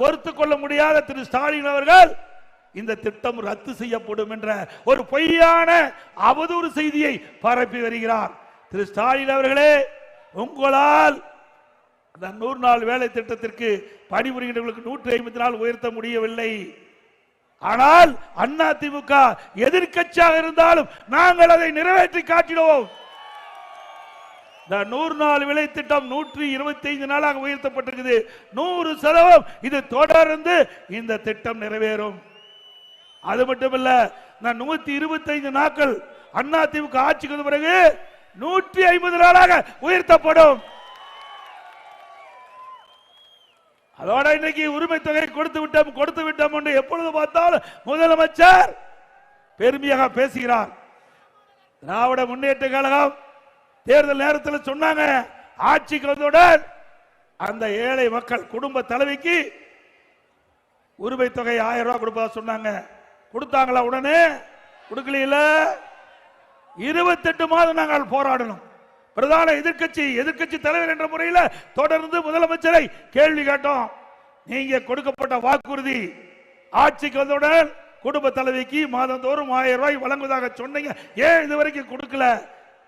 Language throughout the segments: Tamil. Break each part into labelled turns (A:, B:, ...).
A: பொறுத்து கொள்ள முடியாத திரு ஸ்டாலின் அவர்கள் இந்த திட்டம் ரத்து செய்யப்படும் என்ற ஒரு பொய்யான அவதூறு செய்தியை பரப்பி வருகிறார். திரு ஸ்டாலின் அவர்களே உங்களால் அந்த நூறு நாள் வேலை திட்டத்திற்கு பணிபுரிகின்றவர்களுக்கு நூற்றி ஐம்பத்தி நாள் உயர்த்த முடியவில்லை. ஆனால் அண்ணா திமுக எதிர்க்கட்சியாக இருந்தாலும் நாங்கள் அதை நிறைவேற்றி காட்டிடுவோம். இந்த நூறு நாள் விலை திட்டம் நூற்றி இருபத்தி ஐந்து நாளாக உயர்த்தப்பட்டிருக்குது. நூறு சதவீதம் இது தொடர்ந்து இந்த திட்டம் நிறைவேறும். அது மட்டுமல்ல நான் நூத்தி இருபத்தி ஐந்து நாட்கள் அண்ணா திமுக ஆட்சிக்கு பிறகு நூற்றி ஐம்பது நாளாக உயர்த்தப்படும். அதோட இன்னைக்கு உரிமை தொகை கொடுத்து விட்டோம் கொடுத்து விட்டோம் என்று எப்பொழுது பார்த்தாலும் முதலமைச்சர் பெருமையாக பேசுகிறார். திராவிட முன்னேற்ற கழகம் தேர்தல் நேரத்தில் சொன்னாங்க ஆட்சிக்கு வந்தவுடன் அந்த ஏழை மக்கள் குடும்ப தலைவிக்கு உரிமை தொகை ஆயிரம் ரூபாய் கொடுப்பதா சொன்னாங்க. கொடுத்தாங்களா உடனே? கொடுக்கல இருபத்தெட்டு மாதம் நாங்கள் போராடணும். பிரதான எதிர்க்கட்சி எதிர்க்கட்சி தலைவர் என்ற முறையில் தொடர்ந்து முதலமைச்சரை கேள்வி கேட்டோம். நீங்க கொடுக்கப்பட்ட வாக்குறுதி ஆட்சிக்கு வந்தவுடன் குடும்ப தலைவிக்கு மாதந்தோறும் ஆயிரம் ரூபாய் வழங்குவதாக சொன்னீங்க. ஏன் இது வரைக்கும் கொடுக்கல?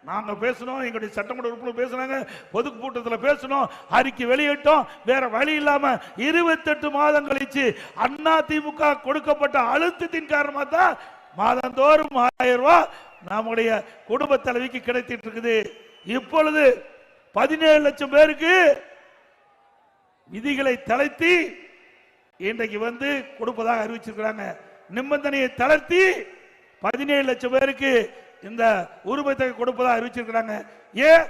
A: நாங்க பேசணும் எங்களுடைய சட்டமன்ற உறுப்பினர் பேசுனாங்க பொது கூட்டத்தில் பேசணும் அறிக்கை வெளியிட்டோம் வேற வழி இல்லாம இருபத்தெட்டு மாதம் கழிச்சு அண்ணா திமுக கொடுக்கப்பட்ட அழுத்தத்தின் காரணமா தான் மாதந்தோறும் ஆயிரம் ரூபாய் நம்முடைய குடும்ப தலைவிக்கு கிடைத்திட்டு இருக்குது. இப்பொழுது பதினேழு லட்சம் பேருக்கு விதிகளை தளர்த்தி இன்றைக்கு வந்து கொடுப்பதாக அறிவிச்சிருக்கிறாங்க. நிபந்தனையை தளர்த்தி பதினேழு லட்சம் பேருக்கு இந்த உருவத்தை கொடுப்பதாக அறிவிச்சிருக்கிறாங்க. ஏன்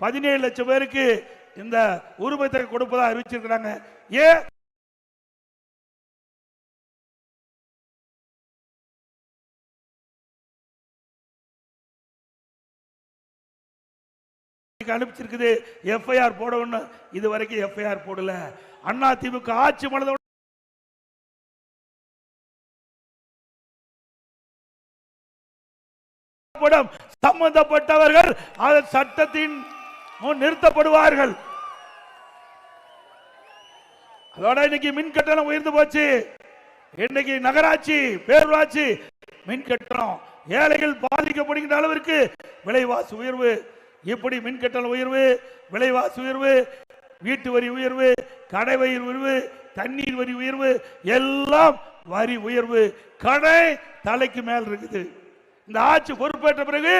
A: பதினேழு லட்சம் பேருக்கு இந்த உரிமை கொடுப்பதா கொடுப்பதாக அறிவிச்சிருக்கிறாங்க. ஏன் அனுப்பிச்சிருக்குது. எஃப்ஐஆர் போடணும் இது வரைக்கும் எஃப்ஐஆர் போடல. அண்ணா திமுக ஆட்சி மனதோட சம்பந்தப்பட்டவர்கள் அதன் சட்டத்தின் முன் நிறுத்தப்படுவார்கள். அதோட இன்னைக்கு மின் கட்டணம் உயர்ந்து போச்சு. இன்னைக்கு நகராட்சி பேரூராட்சி மின் கட்டணம் ஏழைகள் பாதிக்கப்படுகின்ற அளவிற்கு விலைவாசி உயர்வு. இப்படி மின் கட்டண உயர்வு விலைவாசி உயர்வு வீட்டு வரி உயர்வு கடை வரி உயர்வு தண்ணீர் வரி உயர்வு எல்லாம் வரி உயர்வு. கடை தலைக்கு மேல் இருக்குது. இந்த ஆட்சி பொறுப்பேற்ற பிறகு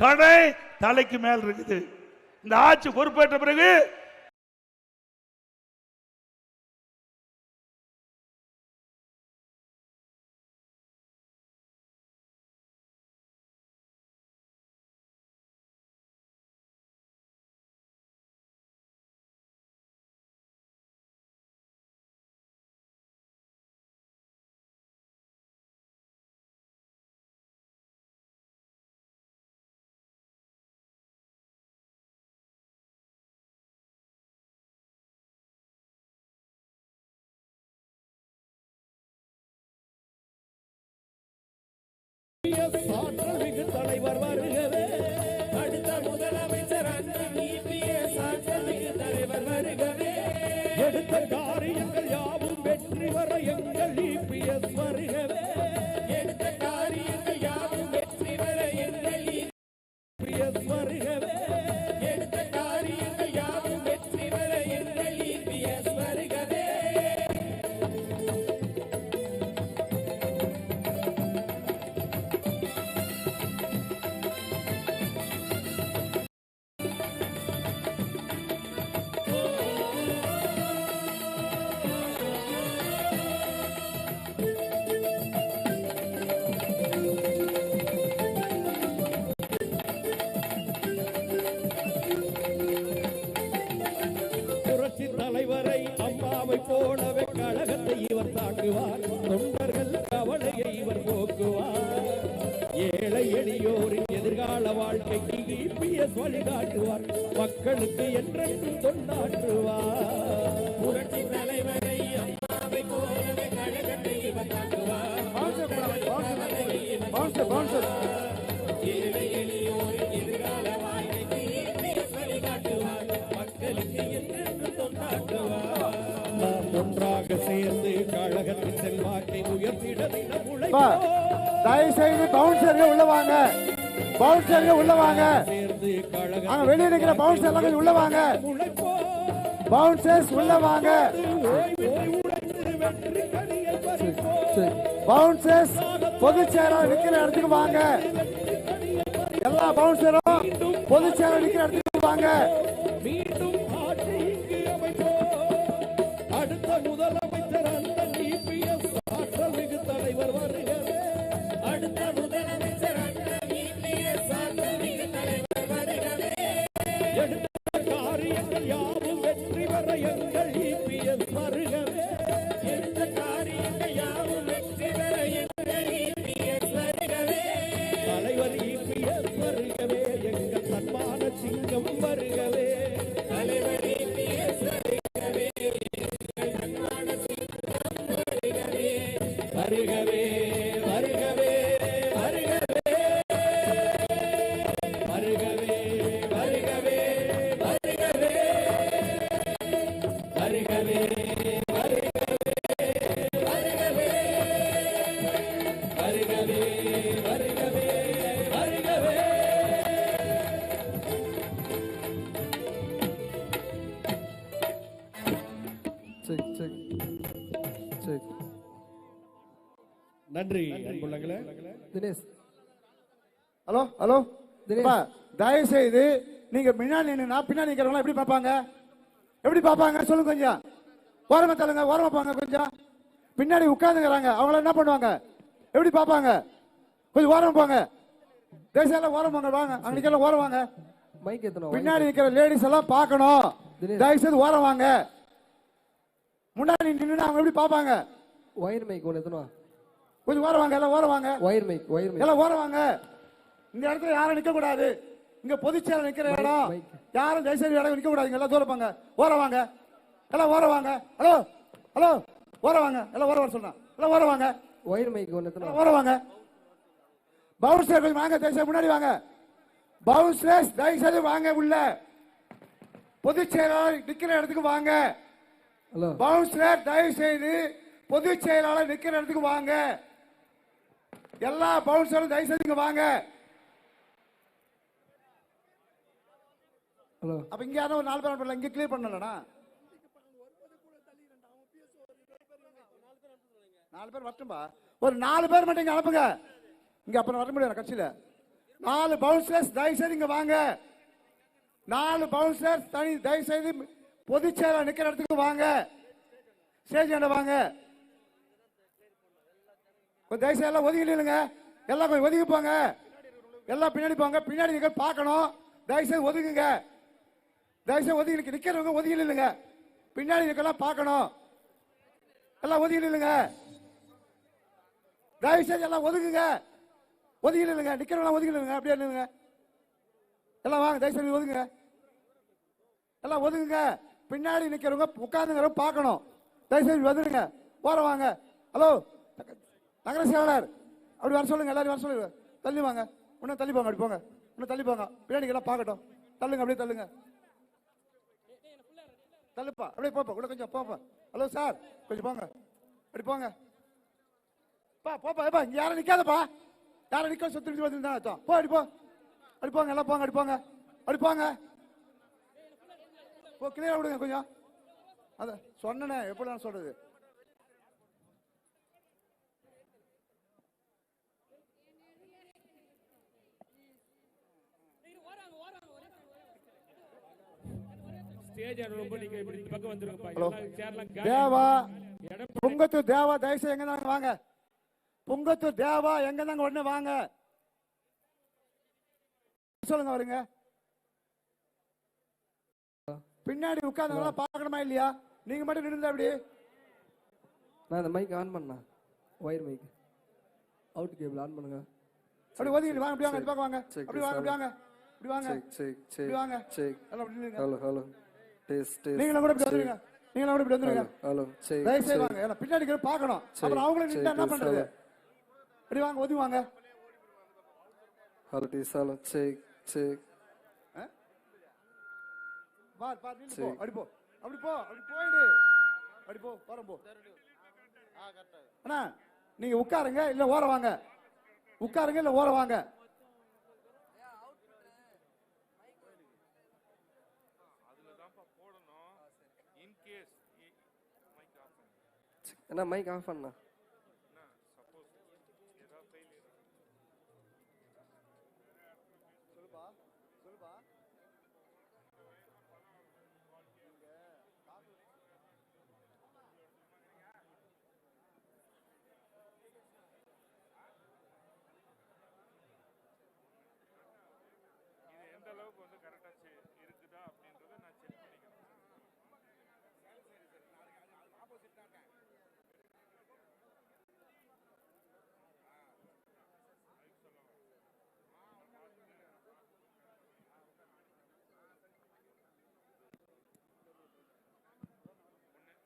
A: கடை தலைக்கு மேல் இருக்குது. இந்த ஆட்சி பொறுப்பேற்ற பிறகு
B: இபிஎஸ் ஆற்றல் மிகு தலைவர் வருகவே.
C: அடுத்த முதலமைச்சர் அண்ணன் இபிஎஸ் ஆற்றல் மிகு தலைவர் வருகவே.
B: எடுத்த காரியங்கள் யாவும் வெற்றி வர எங்கள் இபிஎஸ் வழிகாட்டுவார். மக்களுக்கு என்றென்றும் தொண்டாற்றுவார்.
C: புரட்சி தலைவரை அம்மாவை போலவே கழகத்தை இவர் தாக்குவார் ஏழை எளியோரின் எதிர்கால வாழ்க்கைக்கு இபிஎஸ் வழிகாட்டுவார். மக்களுக்கு என்றென்றும் தொண்டாற்றுவார்.
B: நாம் ஒன்றாக சேர்ந்து கழகத்தின் செல்வாக்கை உயர்த்திட.
D: தயவு செய்து பவுன்சர்கள் உள்ள வாங்க. பவுன்சர்கள் உள்ள வாங்க. அங்க வெளியே இருக்கிற பவுன்சர் எல்லாம் கொஞ்சம் உள்ள வாங்க. பவுன்சர்ஸ் உள்ள வாங்க. பவுன்சர்ஸ் பொதுச் செயலாளர் நிக்கிற இடத்துக்கு வாங்க. எல்லா பவுன்சரும் பொதுச் செயலாளர் நிக்கிற இடத்துக்கு வாங்க.
B: நன்றி அன்புள்ளங்களே.
E: தினேஷ்.
D: Hello hello. தயவு செய்து நீங்க முன்னாடி நின்னா பின்னாடி நிக்கிறவங்க எப்படி பார்ப்பாங்க? எப்படி பார்ப்பாங்க? சொல்லுங்க கொஞ்சம். ஓரமா தள்ளுங்க ஓரமா போங்க கொஞ்சம். பின்னாடி உட்கார்ந்துக்கிறாங்க. அவங்கள என்ன பண்ணுவாங்க? எப்படி பார்ப்பாங்க? கொஞ்சம் ஓரமா போங்க. தேசியம் ஓரம் போங்க வாங்க. அங்க நிக்கிற ஓரம் வாங்க. பின்னாடி நிக்கிற லேடிஸ் எல்லாம் பார்க்கணும். தயவு செய்து ஓரம் வாங்க. முன்னாடி நின்று அவங்க எப்படி பார்ப்பாங்க?
E: ஒயர் மைக் ஒன்று ஏத்தணும்
D: கொஞ்சம் ஓரம் வாங்க எல்லாம் ஓரம் வாங்க.
E: ஒயர் மைக் ஒயர் மைக்
D: எல்லாம் ஓரம் வாங்க. இந்த இடத்துல யாரும் நிக்க கூடாது இங்க பொதுச்செயலர் நிக்கிற இடம். யாரும் தயவுசெய்து இடம் நிக்க கூடாது எல்லாம் தூரம் போங்க ஓரம் வாங்க. எல்லாம் ஓரம் வாங்க. ஹலோ? ஹலோ? ஓரம் வாங்க. எல்லாம் ஓரம் வர சொன்னா. எல்லாம் ஓரம் வாங்க.
E: ஒயர் மைக் ஒன்று ஏத்தணும்
D: ஓரம் வாங்க. பவுன்சர் கொஞ்சம் வாங்க. தயவுசெய்து முன்னாடி வாங்க. பவுன்சர்ஸ் தயவுசெய்து வாங்க உள்ள. பொதுச்செயலாளர் நிக்கிற இடத்துக்கு வாங்க. பவுன்சர் தயவு செய்து பொதுச் செயலாளர் நிக்கிற இடத்துக்கு வாங்க. எல்லா பவுன்சரும் தயவு செய்து வாங்க.
E: ஹலோ
D: அப்ப இங்க யாரும் ஒரு நாலு பேர் அனுப்பல இங்க கிளியர் பண்ணலடா. நாலு பேர் வரட்டும்பா. ஒரு நாலு பேர் மட்டும் இங்க அனுப்புங்க. இங்க அப்புறம் வர முடியாது கட்சியில. நாலு பவுன்சர்ஸ் தயவு செய்து இங்க வாங்க. நாலு பவுன்சர்ஸ் தனி தயவு செய்து பொதுச் செயலாளர் நிக்கிற இடத்துக்கு வாங்க. ஸ்டேஜ் வாங்க. கொஞ்சம் தயவு எல்லாம் ஒதுங்கி நில்லுங்க. எல்லாம் கொஞ்சம் ஒதுங்கி போங்க. எல்லாம் பின்னாடி போங்க. பின்னாடி நீங்கள் பார்க்கணும். தயவு செய்து ஒதுங்குங்க. தயவுசெய்து ஒதுங்கி நிக்க- நிக்கிறவங்க ஒதுங்கி நில்லுங்க. பின்னாடி நிற்கலாம் பார்க்கணும். எல்லாம் ஒதுங்கி நில்லுங்க. தயவுசெய்து எல்லாம் ஒதுங்குங்க. ஒதுங்கி நில்லுங்க. நிக்கிறவங்க ஒதுங்கி நில்லுங்க. அப்படியே நில்லுங்க. எல்லாம் வாங்க. தயவு செய்து ஒதுங்குங்க. எல்லாம் ஒதுங்குங்க. பின்னாடி நிற்கிறவங்க உட்கார்ந்துங்கிற பார்க்கணும். தயவுசெய்து வந்துடுங்க. வந்துருங்க வாங்க. ஹலோ? நகர செயலாளர் அப்படி வர சொல்லுங்க. எல்லாரும் வர சொல்லுங்க. தள்ளி வாங்க. இன்னும் தள்ளி போங்க. அப்படி போங்க. இன்னும் தள்ளி போங்க. பின்னாடி எல்லாம் பார்க்கட்டும். தள்ளுங்க. அப்படியே தள்ளுங்க. தள்ளுப்பா. அப்படியே போப்பா. உள்ள கொஞ்சம் போப்பா. Hello sir. கொஞ்சம் போங்க. அப்படி போங்க. பா போப்பா. ஏப்பா இங்கே யாரும் நிற்காதப்பா யாரும் நிற்க சுத்தி நிமிஷம் வந்து போ அடி போ. போங்க. எல்லாம் போங்க. அடிப்போங்க போங்க. போங்க. போ கிளியரா விடுங்க கொஞ்சம். அத சொன்னனே எப்படி நான் சொல்றது
B: நீங்க.
D: தேவா புங்கத்தூர் தேவா தயவுசெய்து எங்க தாங்க வாங்க. புங்கத்தூர் தேவா எங்க தாங்க உடனே வாங்க. சொல்லுங்க வருங்க பின்னாடி உட்கார்ந்தவங்களா பார்க்கணுமா இல்லையா நீங்க மட்டும் நின்று அப்படி
E: நான் இந்த மைக் ஆன் பண்ணா wire mic out cable on பண்ணுங்க
D: அப்படி ஒதுங்கிட்டு வாங்க அப்படி வாங்க பக்கம் வாங்க அப்படி வாங்க அப்படி. வாங்க இப்படி வாங்க
F: check,
D: இப்படி வாங்க.
F: Hello, hello. Test, test.
D: நீங்களும் கூட இப்படி. வந்துருங்க நீங்களும் கூட இப்படி வந்துருங்க.
F: Check,
D: தயவு செய்து
F: check.
D: வாங்க ஏன்னா பின்னாடி இருக்கிற பார்க்கணும்
F: சரி,
D: அப்புறம் அவங்களும்
F: சரி,
D: நின்று என்ன பண்றது. அப்படி வாங்க ஒதுங்கி வாங்க
F: Hello, this, hello. Check, check.
D: பார் பார் நில்லு போ. அப்படி போ. அப்படி போ. அப்படி போயிடு. அப்படி போ. வரம் போ. அண்ணா நீங்க உட்காருங்க இல்ல ஓர வாங்க. உட்காருங்க இல்ல ஓர வாங்க.
E: என்ன மைக் ஆஃப் பண்ணா.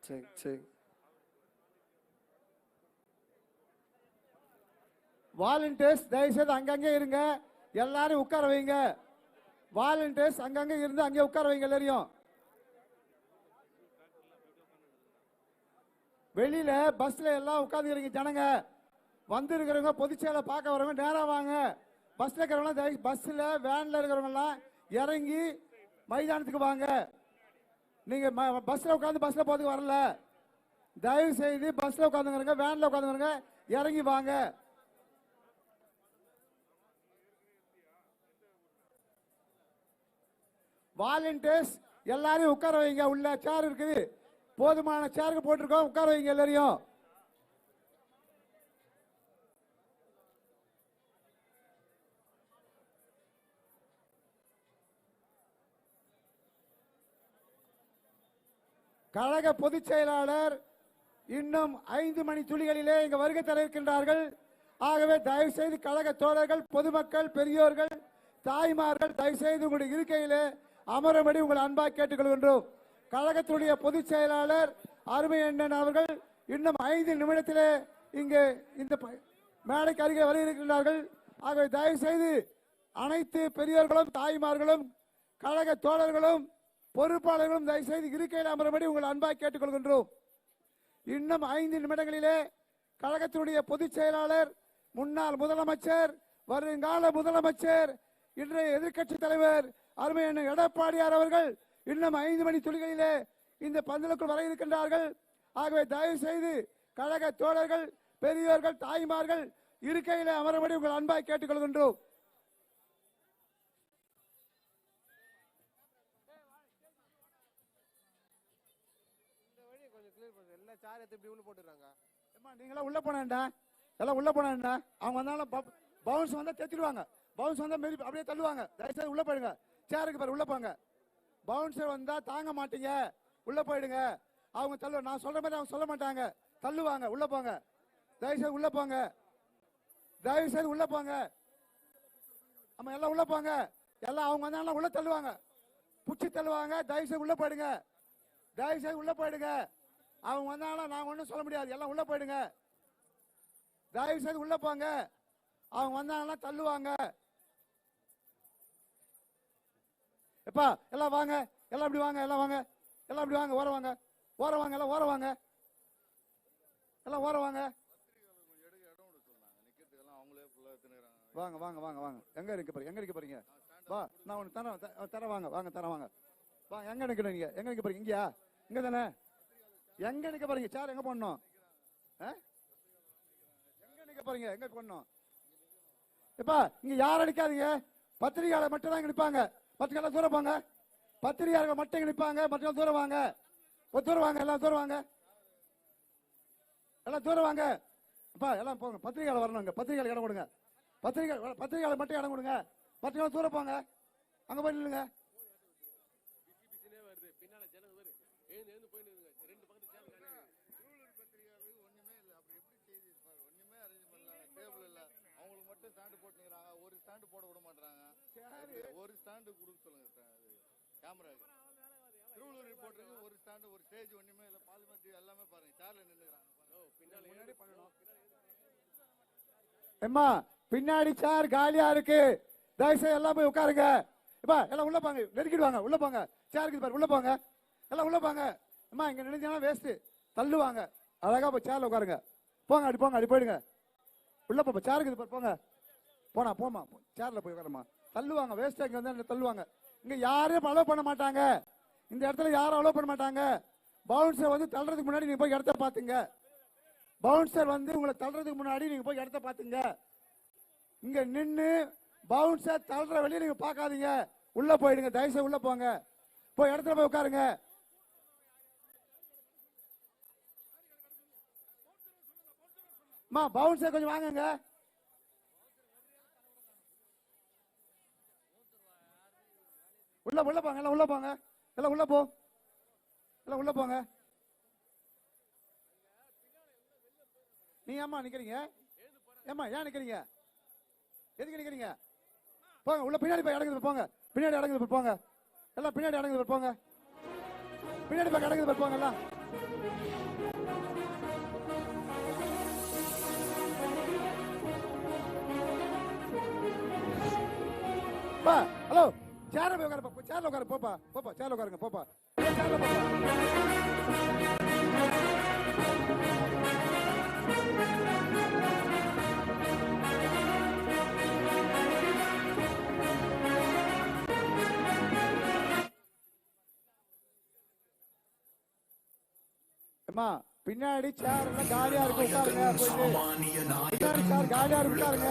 F: சரி சரி
D: வாலண்டியர்ஸ் தயவு செய்து அங்கங்கே இருங்க. எல்லாரும் உட்கார வைங்க. வாலண்டியர்ஸ் அங்கங்கே இருந்து அங்கே உட்கார வைங்க எல்லாரையும். வெளியில பஸ்ல எல்லாம் உட்காந்துக்கிறீங்க ஜனங்க. வந்து இருக்கிறவங்க பொதுச்சேலை பார்க்க வரவங்க நேராக வாங்க. பஸ்ல இருக்கிறவங்க பஸ்ல வேன்ல இருக்கிறவங்க எல்லாம் இறங்கி மைதானத்துக்கு வாங்க. நீங்க ம- பஸ்ல உட்காந்து பஸ்ல போறதுக்கு வரல. தயவு செய்து பஸ்ல உட்காந்துக்கிறங்க வேன்ல உட்காந்துக்கிறங்க இறங்கி வாங்க. வாலண்டியர்ஸ் எல்லாரையும் உட்கார வைங்க. உள்ள சேர் இருக்குது. போதுமான சேருக்கு போட்டிருக்கோம். உட்கார வைங்க எல்லாரையும். கழக பொதுச் செயலாளர் இன்னும் ஐந்து மணி துளிகளிலே இங்கு வருகை தர இருக்கின்றார்கள் ஆகவே தயவு செய்து கழக தோழர்கள் பொதுமக்கள் பெரியோர்கள் தாய்மார்கள் தயவு செய்து உங்களுடைய இருக்கையிலே அமரும்படி உங்கள் அன்பாக கேட்டுக்கொள்கின்றோம். கழகத்துடைய பொதுச் செயலாளர் அருமை அண்ணன் அவர்கள் இன்னும் ஐந்து நிமிடத்திலே இங்கே இந்த மேடைக்கு அருகே வருகிறார்கள் ஆகவே தயவு செய்து அனைத்து பெரியோர்களும் தாய்மார்களும் கழக தோழர்களும் பொறுப்பாளர்களும் தயவு செய்து இருக்கையில் அமரும்படி உங்கள் அன்பாக கேட்டுக்கொள்கின்றோம். இன்னும் ஐந்து நிமிடங்களிலே கழகத்தினுடைய பொதுச் செயலாளர் முன்னாள் முதலமைச்சர் வருங்கால முதலமைச்சர் இன்றைய எதிர்க்கட்சி தலைவர் அருமை அண்ணன் எடப்பாடியார் அவர்கள் இன்னும் ஐந்து மணி துளிகளிலே இந்த பந்தலுக்குள் வர இருக்கின்றார்கள். ஆகவே தயவு செய்து கழக தோழர்கள் பெரியோர்கள் தாய்மார்கள் இருக்கையிலே அமரபடி உங்கள் அன்பாய் கேட்டுக்கொள்கின்றோம். ஏம்மா, நீங்களாம் உள்ள போனேன்டா எல்லாம் உள்ள போனேன்டா அவங்க வந்தாலும் பவுன்ஸ் வந்தா தேத்திடுவாங்க. பவுன்ஸ் வந்தா மெரி அப்படியே தள்ளுவாங்க. தயவுசெய்து உள்ள போயிடுங்க. சேருக்கு பாரு உள்ள போங்க. பவுன்சர் வந்தா தாங்க மாட்டீங்க. உள்ள போயிடுங்க. அவங்க தள்ளு நான் சொல்ற மாதிரி அவங்க சொல்ல மாட்டாங்க. தள்ளுவாங்க உள்ள போங்க. தயவுசெய்து உள்ள போங்க. தயவுசெய்து உள்ள போங்க. ஆமா எல்லாம் உள்ள போங்க. எல்லாம் அவங்க வந்தாலும் உள்ள தள்ளுவாங்க. பிடிச்சி தள்ளுவாங்க. தயவுசெய்து உள்ள போயிடுங்க. தயவுசெய்து உள்ள போயிடுங்க. அவங்க வந்தாங்கன்னா நான் ஒன்றும் சொல்ல முடியாது. எல்லாம் உள்ள போயிடுங்க. தயவு செய்து உள்ள போங்க. அவங்க வந்தாங்கன்னா தள்ளுவாங்க. எப்பா எல்லாம் வாங்க. எல்லாம் இப்படி வாங்க எல்லாம் வாங்க. எல்லாம் இப்படி வாங்க ஓர வாங்க. ஓர வாங்க எல்லாம் ஓர வாங்க. எல்லாம் ஓர வாங்க. வாங்க வாங்க வாங்க வாங்க. எங்க இருக்க போறீங்க எங்க இருக்க போறீங்க வா நான் ஒன்று தரேன் தர தரேன் வாங்க வாங்க தரேன் வாங்க. வாங்க எங்க நிக்கணும் நீங்க? எங்க நிற்க போறீங்க? இங்கயா? இங்க தானே எங்க நிக்க பாருங்க சார் எங்க போடணும்? ஆ? எங்க நிக்க பாருங்க எங்க போடணும்? இப்பா இங்க யாரும் அடிக்காதீங்க பத்திரிகையாளர் மட்டும் தான் நிற்பாங்க நிப்பாங்க. மற்றெல்லாம் தூரம் போங்க. பத்திரிகையாளர்கள் மட்டும் நிற்பாங்க நிப்பாங்க. மற்றெல்லாம் தூரம் வாங்க. தூரம் வாங்க எல்லாம் தூரம் வாங்க. எல்லாம் தூரம் வாங்க. அப்பா எல்லாம் போங்க. பத்திரிகையாளர் வரணும் இங்க. பத்திரிகையாளர் இடம் கொடுங்க. பத்திரிகை பத்திரிகையாளர் மட்டும் இடம் கொடுங்க. மற்றெல்லாம் தூரம் போங்க. அங்க போய் நில்லுங்க
G: டேபிள் இல்ல அவங்களுக்கு மட்டும் ஸ்டாண்டு போட்டுக்கிறாங்க ஒரு ஸ்டாண்டு போட விட மாட்டாங்க ஒரு ஸ்டாண்டு கொடுக்க சொல்லுங்க கேமராக்கு திருவள்ளூர் ரிப்போர்ட்டருக்கு ஒரு ஸ்டாண்டு ஒரு ஸ்டேஜ் ஒண்ணுமே இல்ல பாலிமெண்ட் எல்லாமே பாருங்க சேர்ல நின்னுக்கிறாங்க
D: எம்மா பின்னாடி சேர் காலியா இருக்கு. தயவுசெய்து எல்லாம் போய் உட்காருங்க. எப்பா எல்லாம் உள்ள போங்க நெருக்கிடுவாங்க உள்ள போங்க. சேர் இருக்குது பாரு உள்ள போங்க. எல்லாம் உள்ள போங்க. அம்மா இங்க நினைச்சாலும் வேஸ்ட் தள்ளுவாங்க. அழகா போய் சேர்ல உட்காருங்க. போங்க அடி போங்க அடி போயிடுங்க. உள்ள போப்பா சேர் இருக்குது பாரு போங்க. போனா போமா சேர்ல போய் உட்காருமா தள்ளுவாங்க. வேஸ்ட் இங்க வந்து தள்ளுவாங்க? இங்க யாரையும் அலோவ் பண்ண மாட்டாங்க. இந்த இடத்துல யாரும் அலோவ் பண்ண மாட்டாங்க. பவுன்சர் வந்து தள்ளுறதுக்கு முன்னாடி நீங்க போய் இடத்த பாத்துங்க. பவுன்சர் வந்து உங்களை தள்ளுறதுக்கு முன்னாடி நீங்க போய் இடத்த பாத்துங்க. இங்க நின்று பவுன்சர் தள்ளுற வெளியே நீங்க பார்க்காதீங்க. உள்ள போயிடுங்க. தயவுசெய்து உள்ள போங்க. போய் இடத்துல போய் உட்காருங்க. மா பவுன்சர் கொஞ்சம் வாங்குங்க. உள்ள உள்ள போங்க எல்லாம் உள்ள போங்க. எல்லாம் உள்ள போ. எல்லாம் உள்ள போங்க. நீ ஏம்மா நிக்கிறீங்க? ஏம்மா ஏன் நிக்கிறீங்க? எதுக்கு நிக்கிறீங்க? போங்க உள்ள பின்னாடி போய் அடங்குது போங்க. பின்னாடி அடங்குது போய் போங்க. எல்லாம் பின்னாடி அடங்குது போய் போங்க. பின்னாடி போய் அடங்குது போய் போங்க எல்லாம். ஹலோ. சேர்ல போய் உட்காரு சேர்ல உட்காரு போப்பா போப்பா சேர்ல உட்காருங்க போப்பா சேர்ல போப்பா அம்மா பின்னாடி சேர் எல்லாம் காலியா இருக்கு உட்காருங்க சேர் காலியா இருக்கு உட்காருங்க.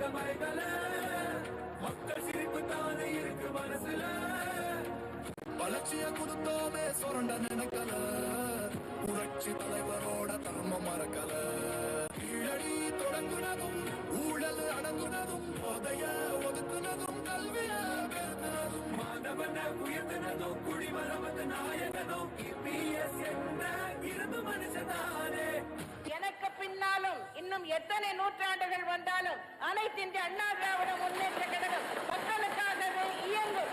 H: நாங்க மறைக்கல. மக்கள் சிரிப்பு தானே இருக்கு மனசுல.
I: வளர்ச்சிய கொடுத்தோமே சுரண்ட நினைக்கல. புரட்சி தலைவரோட தர்மம் மறக்கல. கீழடி தொடங்குனதும் ஊழல் அடங்குனதும் போதைய ஒதுக்குனதும் கல்விய பேசுனதும்.
H: மாதவன உயர்த்தினதும் குடிமரமது நாயகனும் இபிஎஸ் என்ற இருந்து மனுஷனாரே
C: பின்னாலும் இன்னும் எத்தனை நூற்றாண்டுகள் வந்தாலும் அனைத்து இந்திய அண்ணா திராவிட முன்னேற்ற கழகம் மக்களுக்காகவே இயங்கும்.